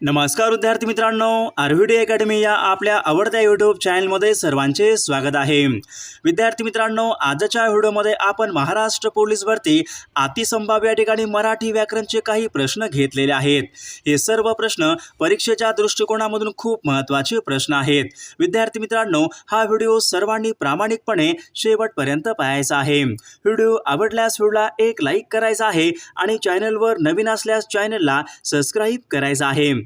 नमस्कार विद्यार्थी मित्रांनो आरव्हीडी अकॅडमी या आपल्या आवडत्या यूट्यूब चॅनलमध्ये सर्वांचे स्वागत आहे. विद्यार्थी मित्रांनो आजच्या व्हिडिओमध्ये आपण महाराष्ट्र पोलीस भरती अतिसंभाव्य या ठिकाणी मराठी व्याकरणचे काही प्रश्न घेतलेले आहेत. हे सर्व प्रश्न परीक्षेच्या दृष्टिकोनामधून खूप महत्त्वाचे प्रश्न आहेत. विद्यार्थी मित्रांनो हा व्हिडिओ सर्वांनी प्रामाणिकपणे शेवटपर्यंत पाहायचा आहे. व्हिडिओ आवडल्यास व्हिडिओला एक लाईक करायचा आहे आणि चॅनलवर नवीन असल्यास चॅनलला सबस्क्राईब करायचं आहे.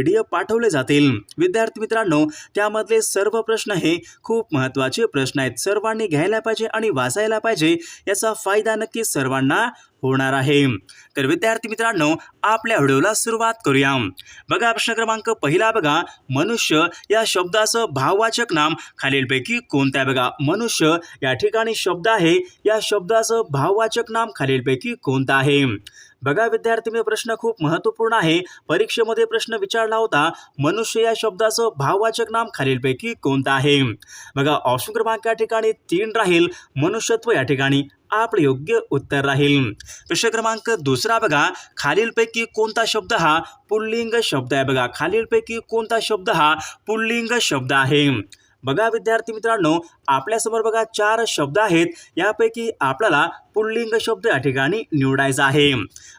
डी एफ पाठवले जातील. विद्यार्थी मित्रांनो त्यामधले सर्व प्रश्न हे खूप महत्त्वाचे प्रश्न आहेत. सर्वांनी घ्यायला पाहिजे आणि वाचायला पाहिजे याचा फायदा नक्की सर्वांना होणार आहे. तर विद्यार्थी मित्रांनो आपल्या व्हिडिओला सुरुवात करूया. बघा प्रश्न क्रमांक पहिला बघा. मनुष्य या शब्दाचं भाववाचक नाम खालीलपैकी कोणतं आहे बघा? मनुष्य या ठिकाणी शब्द आहे. या शब्दाचं भाववाचक नाम खालीलपैकी कोणतं आहे? बघा विद्यार्थी मी प्रश्न खूप महत्त्वपूर्ण आहे. परीक्षेमध्ये प्रश्न विचारला होता मनुष्य या शब्दाचं भाववाचक नाम खालीलपैकी कोणतं आहे? बघा ऑप्शन क्रमांक या ठिकाणी तीन राहील मनुष्यत्व या ठिकाणी आपलं योग्य उत्तर राहील. प्रश्न क्रमांक दुसरा बघा खालीलपैकी कोणता शब्द हा पुल्लिंग शब्द आहे? बघा खालीलपैकी कोणता शब्द हा पुल्लिंग शब्द आहे? बघा विद्यार्थी मित्रांनो आपल्यासमोर बघा चार शब्द आहेत. यापैकी आपल्याला पुल्लिंग शब्द या ठिकाणी निवडायचा आहे.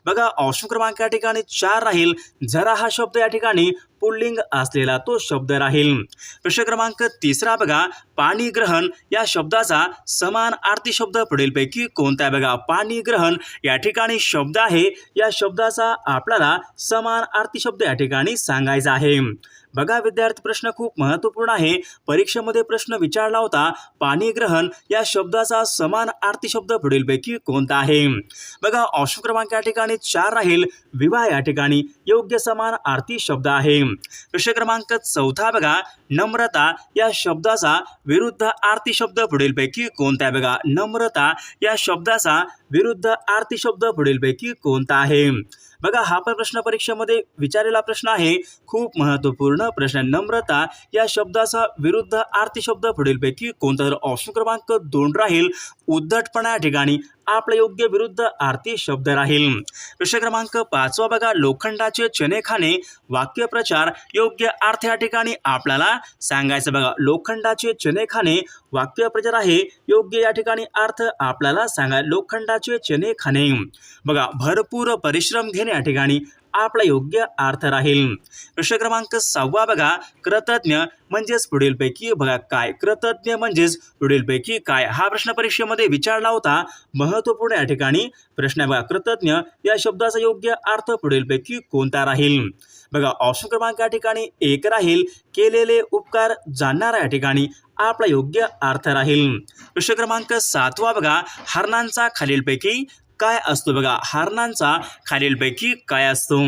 बघा ऑप्शन क्रमांक या ठिकाणी चार राहील. जरा हा शब्द या ठिकाणी पुल्लिंग असलेला तो शब्द राहील. प्रश्न क्रमांक तिसरा बघा पाणी ग्रहण या शब्दाचा समान आरती शब्द पुढीलपैकी कोणता बघा पाणी ग्रहण या ठिकाणी शब्द आहे. या शब्दाचा आपल्याला समान आरती शब्द या ठिकाणी सांगायचा आहे. बघा विद्यार्थी प्रश्न खूप महत्त्वपूर्ण आहे. परीक्षेमध्ये प्रश्न विचारला होता पाणी ग्रहण या शब्दाचा समान आरती शब्द पुढीलपैकी कोणता आहे? बघा ऑप्शन क्रमांक या ठिकाणी चार राहील. विवाह या ठिकाणी योग्य समान आरती शब्द आहे. प्रश्न क्रमांक चौथा बघा. नम्रता या शब्दाचा विरुद्ध आरती शब्द पुढीलपैकी कोणता आहे? बघा नम्रता या शब्दाचा विरुद्ध आरती शब्द पुढीलपैकी कोणता आहे? बघा हा पण प्रश्न परीक्षेमध्ये विचारलेला प्रश्न आहे. खूप महत्त्वपूर्ण प्रश्न नम्रता या शब्दाचा विरुद्ध आरती शब्द पुढीलपैकी कोणता? तर ऑप्शन क्रमांक दोन राहील. उद्धटपणा या ठिकाणी आपलं योग्य विरुद्ध आरती शब्द राहील. प्रश्न क्रमांक पाचवा बघा. लोखंडाचे चने खाणे वाक्यप्रचार योग्य अर्थ या ठिकाणी आपल्याला सांगायचं बघा. लोखंडाचे चने खाणे वाक्यप्रचार आहे. योग्य या ठिकाणी अर्थ आपल्याला सांगा. लोखंडाचे चने खाणे. बघा भरपूर परिश्रम घेणे या ठिकाणी आपला योग्य अर्थ राहील. प्रश्न क्रमांक सहावा बघा. कृतज्ञ म्हणजेच पुढीलपैकी बघा काय. कृतज्ञ म्हणजेच पुढीलपैकी काय. हा प्रश्न परीक्षेमध्ये विचारला होता. महत्त्वपूर्ण या ठिकाणी प्रश्न बघा. कृतज्ञ या शब्दाचा योग्य अर्थ पुढीलपैकी कोणता राहील? बघा ऑप्शन क्रमांक या ठिकाणी एक राहील. केलेले उपकार जाणणारा या ठिकाणी आपला योग्य अर्थ राहील. प्रश्न क्रमांक सातवा बघा. हरणांचा खालीलपैकी काय असतो? बघा हरणांचा खालीलपैकी काय असतो?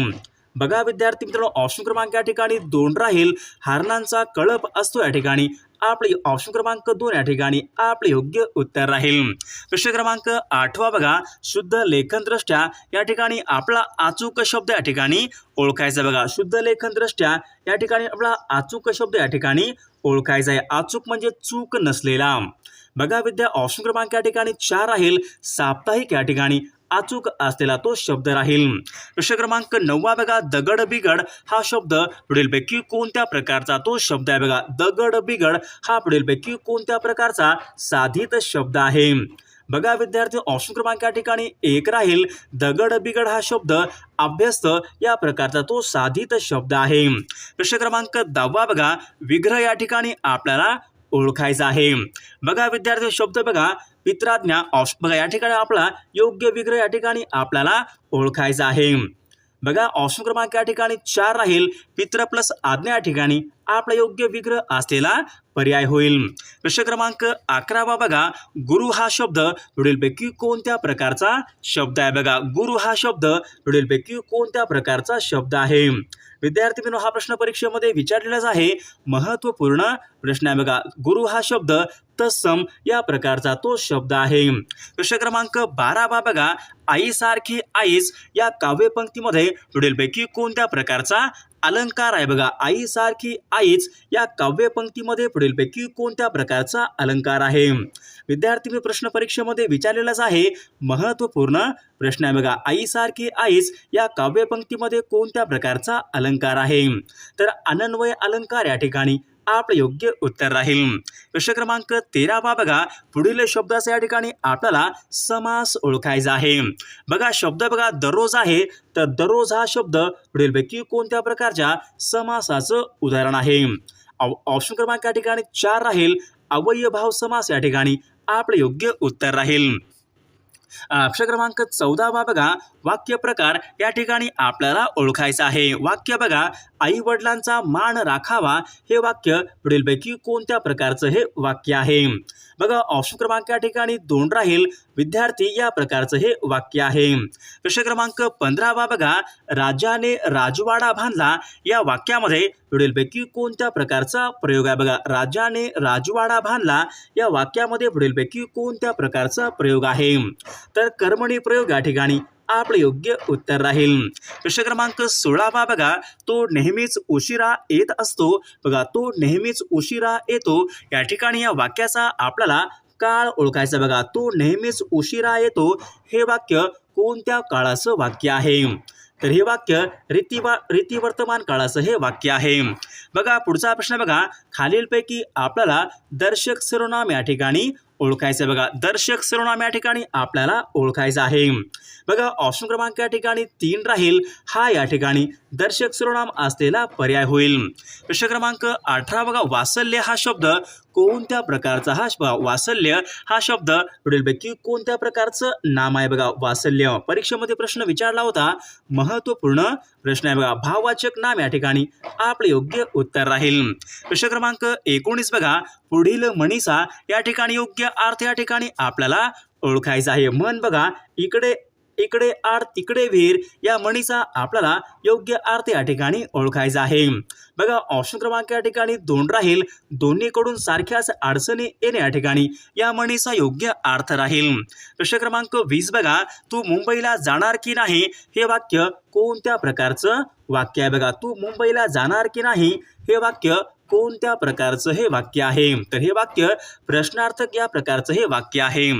बघा विद्यार्थी मित्रांनो ऑप्शन क्रमांक या ठिकाणी दोन राहील. हरणांचा कळप असतो या ठिकाणी. आपले ऑप्शन क्रमांक दोन या ठिकाणी आपले योग्य उत्तर राहील. प्रश्न क्रमांक आठवा बघा. शुद्ध लेखनदृष्ट्या या ठिकाणी आपला अचूक शब्द या ठिकाणी ओळखायचा बघा. शुद्ध लेखनदृष्ट्या या ठिकाणी आपला अचूक शब्द या ठिकाणी ओळखायचा आहे. अचूक म्हणजे चूक नसलेला. बघा विद्या ऑप्शन क्रमांक या ठिकाणी चार राहील. साप्ताहिक या ठिकाणी अचूक असलेला तो शब्द राहील. प्रश्न क्रमांक नववा बघा दगड बिगड हा शब्द पुढीलपैकी कोणत्या प्रकारचा तो शब्द आहे बघा दगड बिगड हा पुढीलपैकी कोणत्या प्रकारचा साधित शब्द आहे? बघा विद्यार्थी ऑप्शन क्रमांक या ठिकाणी एक राहील. दगड बिगड हा शब्द अभ्यस्त या प्रकारचा तो साधित शब्द आहे. प्रश्न क्रमांक दहावा बघा विग्रह या ठिकाणी आपल्याला ओळखायचा आहे. बघा विद्यार्थी शब्द बघा. पित्राज्ञा ऑप्श बघा या ठिकाणी आपला योग्य विग्रह या ठिकाणी आपल्याला ओळखायचा आहे. बघा ऑप्शन क्रमांक या ठिकाणी चार राहील. पित्र प्लस आज्ञा या ठिकाणी आपला योग्य विग्रह असलेला पर्याय होईल. प्रश्न क्रमांक अकरावा बघा. गुरु हा शब्द पुढीलपैकी कोणत्या प्रकारचा शब्द आहे? बघा गुरु हा शब्द पुढीलपैकी कोणत्या प्रकारचा शब्द आहे? विद्यार्थी मित्र हा प्रश्न परीक्षेमध्ये विचारलेलाच आहे. महत्त्वपूर्ण प्रश्न आहे बघा. गुरु हा शब्द तत्सम या प्रकारचा तो शब्द आहे. प्रश्न क्रमांक बारावा बघा. आईसारखी आईस या काव्यपंक्तीमध्ये पुढीलपैकी कोणत्या प्रकारचा अलंकार आहे. बघा आईसारखी आईच या काव्यपंक्तीमध्ये पुढीलपैकी कोणत्या प्रकारचा अलंकार आहे? विद्यार्थी मी प्रश्न परीक्षेमध्ये विचारलेलाच आहे. महत्त्वपूर्ण प्रश्न आहे बघा आईसारखी आईच या काव्यपंक्तीमध्ये कोणत्या प्रकारचा अलंकार आहे? तर अनन्वय अलंकार या ठिकाणी आपलं योग्य उत्तर राहील. प्रश्न क्रमांक तेरावा बघा. पुढील शब्दाचा या ठिकाणी आपल्याला समास ओळखायचा आहे. बघा शब्द बघा दररोज आहे. तर दररोज हा शब्द पुढीलपैकी कोणत्या प्रकारच्या समासाचं उदाहरण आहे? ऑप्शन क्रमांक या ठिकाणी चार राहील. अवयभाव समास या ठिकाणी आपलं योग्य उत्तर राहील. अक्षर क्रमांक चौदावा बघा वाक्य प्रकार या ठिकाणी आपल्याला ओळखायचं आहे. वाक्य बघा आई वडिलांचा मान राखावा हे वाक्य पुढीलपैकी कोणत्या प्रकारचं हे वाक्य आहे? बघा ऑप्शन क्रमांक या ठिकाणी दोन राहील. विद्यार्थी या प्रकारचं हे वाक्य आहे. प्रश्न क्रमांक पंधरावा बघा राजाने राजवाडा बांधला. या वाक्यामध्ये पुढीलपैकी कोणत्या प्रकारचा प्रयोग आहे? बघा राजाने राजवाडा बांधला. या वाक्यामध्ये पुढीलपैकी कोणत्या प्रकारचा प्रयोग आहे? तर कर्मणी प्रयोग या ठिकाणी आपलं योग्य उत्तर राहील. प्रश्न क्रमांक सोळावा बघा. तो नेहमीच उशिरा येत असतो. बघा तो नेहमीच उशिरा येतो. या ठिकाणी या वाक्याचा आपल्याला काळ ओळखायचा बघा तो नेहमीच उशिरा येतो. हे वाक्य कोणत्या काळाचं वाक्य आहे? तर हे वाक्य रितीवा रीती वर्तमान काळाचं हे वाक्य आहे. बघा पुढचा प्रश्न बघा. खालीलपैकी आपल्याला दर्शक सर्वनाम या ठिकाणी ओळखायचं आहे बघा. दर्शक सर्वनाम या ठिकाणी आपल्याला ओळखायचं आहे. बघा ऑप्शन क्रमांक या ठिकाणी तीन राहील. हा या ठिकाणी दर्शक सर्वनाम असलेला पर्याय होईल. प्रश्न क्रमांक अठरा बघा वासल्य हा शब्द कोणत्या प्रकारचा? हा वासल्य हा शब्द पुढीलपैकी कोणत्या प्रकारचं नाम आहे बघा? वासल्य. परीक्षेमध्ये प्रश्न विचारला होता. महत्त्वपूर्ण प्रश्न आहे बघा. भाववाचक नाम या ठिकाणी आपलं योग्य उत्तर राहील. प्रश्न क्रमांक एकोणीस बघा. पुढील मनीसा या ठिकाणी योग्य अर्थ या ठिकाणी आपल्याला ओळखायचा आहे. मन बघा इकडे इकडे आड तिकडे विहीर या म्हणीचा आपल्याला योग्य अर्थ या ठिकाणी ओळखायचा आहे. बघा ऑप्शन क्रमांक या ठिकाणी दोन राहील. दोन्हीकडून सारख्याच अडचणी येणे या ठिकाणी. या म्हणीचा योग्य अर्थ राहील. प्रश्न क्रमांक वीस बघा तू मुंबईला जाणार की नाही? हे वाक्य कोणत्या प्रकारचं वाक्य आहे? बघा तू मुंबईला जाणार की नाही? हे वाक्य कोणत्या प्रकारचं हे वाक्य आहे? तर हे वाक्य प्रश्नार्थक या प्रकारचं हे वाक्य आहे.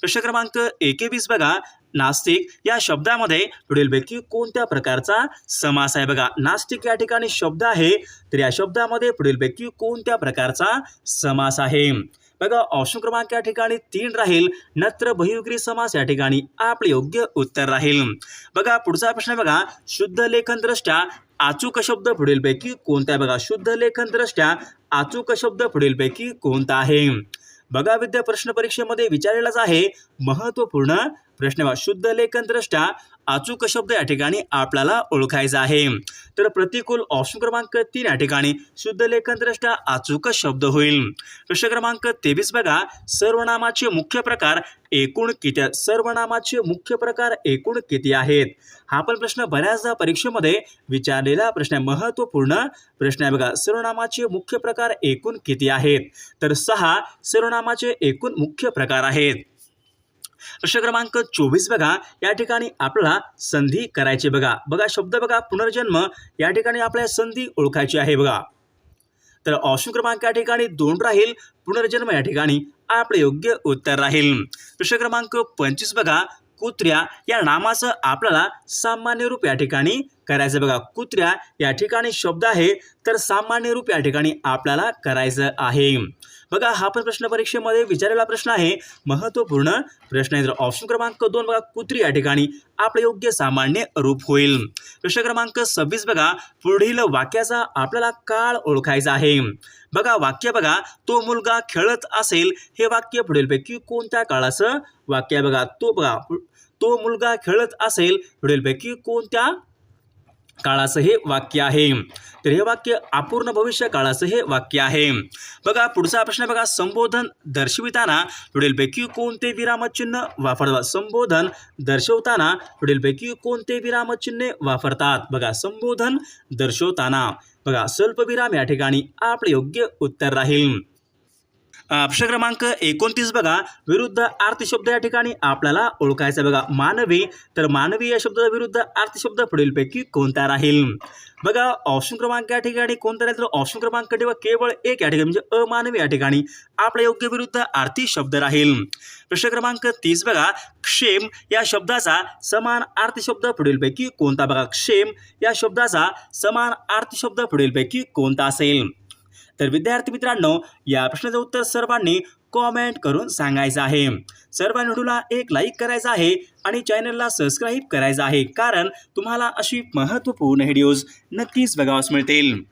प्रश्न क्रमांक एकेवीस बघा. नास्तिक या शब्दामध्ये पुढीलपैकी कोणत्या प्रकारचा समास आहे? बघा नास्तिक या ठिकाणी शब्द आहे तर या शब्दामध्ये पुढीलपैकी कोणत्या प्रकारचा समास आहे? बघा ऑप्शन क्रमांक या ठिकाणी तीन राहील. नत्र बहुग्री समास या ठिकाणी आपले योग्य उत्तर राहील. बघा पुढचा प्रश्न बघा. शुद्ध लेखन दृष्ट्या अचूक शब्द पुढीलपैकी कोणता आहे? बघा शुद्ध लेखनदृष्ट्या अचूक शब्द पुढीलपैकी कोणता आहे? बघा विद्या प्रश्न परीक्षेमध्ये विचारलेलाच आहे महत्त्वपूर्ण प्रश्न बघा. शुद्ध लेखनद्रष्टा अचूक शब्द या ठिकाणी आपल्याला ओळखायचा आहे. तर प्रतिकूल ऑप्शन क्रमांक तीन या ठिकाणी शुद्ध लेखनद्रष्टा अचूक शब्द होईल. प्रश्न क्रमांक तेवीस बघा. सर्वनामाचे मुख्य प्रकार एकूण किती सर्वनामाचे मुख्य प्रकार एकूण किती आहेत? हा पण प्रश्न बऱ्याचदा परीक्षेमध्ये विचारलेला प्रश्न आहे. महत्त्वपूर्ण प्रश्न आहे बघा. सर्वनामाचे मुख्य प्रकार एकूण किती आहेत? तर सहा सर्वनामाचे एकूण मुख्य प्रकार आहेत. प्रश्न क्रमांक चोवीस बघा. या ठिकाणी आपल्याला संधी करायची बघा. बघा शब्द बघा पुनर्जन्म या ठिकाणी आपल्याला संधी ओळखायची आहे बघा. तर ऑप्शन क्रमांक या ठिकाणी दोन राहील पुनर्जन्म या ठिकाणी आपले योग्य उत्तर राहील. प्रश्न क्रमांक पंचवीस बघा. कुत्र्या या नामाचं आपल्याला सामान्य रूप या ठिकाणी करायचं बघा. कुत्र्या या ठिकाणी शब्द आहे तर सामान्य रूप या ठिकाणी आपल्याला करायचं आहे. बघा हा पण प्रश्न परीक्षेमध्ये विचारलेला प्रश्न आहे. महत्त्वपूर्ण प्रश्न आहे. तर ऑप्शन क्रमांक दोन बघा कुत्री या ठिकाणी आपलं योग्य सामान्य रूप होईल. प्रश्न क्रमांक सव्वीस बघा पुढील वाक्याचा आपल्याला काळ ओळखायचा आहे. बघा वाक्य बघा तो मुलगा खेळत असेल हे वाक्य पुढीलपैकी कोणत्या काळाचं वाक्य बघा तो बघा तो मुलगा खेळत असेल पुढीलपैकी कोणत्या काळाचं हे वाक्य आहे. तर हे वाक्य अपूर्ण भविष्य काळाचं हे वाक्य आहे. बघा पुढचा प्रश्न बघा संबोधन दर्शविताना पुढीलपैकी कोणते विरामचिन्ह वापरतात? संबोधन दर्शवताना पुढीलपैकी कोणते विरामचिन्हे वापरतात? बघा संबोधन दर्शवताना. बघा स्वल्पविराम या ठिकाणी आपले योग्य उत्तर राहील. प्रश्न क्रमांक एकोणतीस बघा. विरुद्ध अर्थशब्द या ठिकाणी आपल्याला ओळखायचा आहे बघा. मानवी तर मानवी या शब्दाचा विरुद्ध अर्थशब्द पुढीलपैकी कोणता राहील? बघा ऑप्शन क्रमांक या ठिकाणी कोणता राहील? तर ऑप्शन क्रमांक किंवा केवळ एक या ठिकाणी म्हणजे अमानवी या ठिकाणी आपल्या योग्य विरुद्ध आर्थिक शब्द राहील. प्रश्न क्रमांक तीस बघा. क्षेम या शब्दाचा समान अर्थशब्द पुढीलपैकी कोणता? बघा क्षेम या शब्दाचा समान अर्थशब्द पुढीलपैकी कोणता असेल? तर विद्यार्थी मित्रांनो या प्रश्नाचं उत्तर सर्वांनी कॉमेंट करून सांगायचं आहे. सर्वांनी व्हिडिओला एक लाईक करायचा आहे आणि चॅनलला सबस्क्राईब करायचं आहे. कारण तुम्हाला अशी महत्त्वपूर्ण व्हिडिओज नक्कीच बघावास मिळतील.